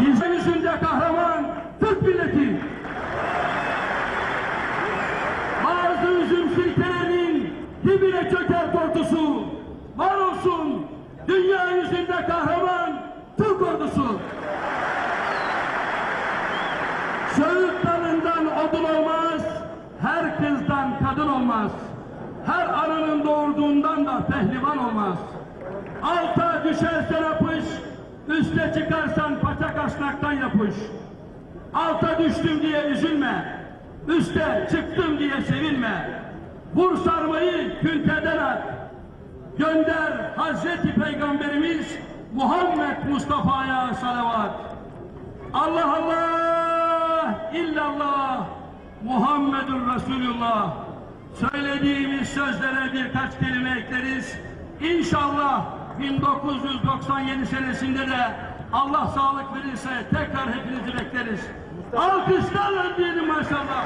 Bizim için de kahraman Türk milleti. Bazı üzüm silkelerinin dibine çöker tortusu. Var olsun dünya yüzünde kahraman Türk ordusu. Söğüt dalından odun olmaz, her kızdan kadın olmaz. Her ananın doğurduğundan da pehlivan olmaz. Alta düşerse yapın üste çıkarsan paça kasnaktan yapış. Alta düştüm diye üzülme, üste çıktım diye sevinme. Vur sarmayı künteden at, gönder Hazreti Peygamberimiz Muhammed Mustafa'ya salavat. Allah Allah, illallah, Muhammedun Resulullah. Söylediğimiz sözlere birkaç kelime ekleriz. İnşallah 1997 senesinde de Allah sağlık verirse tekrar hepinizi bekleriz. Alkışlarla diyelim maşallah.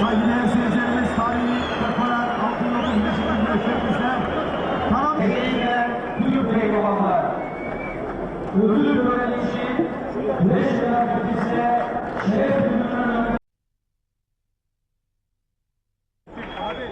Saygıdeğer seyircilerimiz tarihi depolar 69 Beşiktaş Beşiktaş'ta tamam. Hediyeler, Türk peygamberler. Ödül töreni için Beşiktaş Beşiktaş'a şeref ödülünü Abi.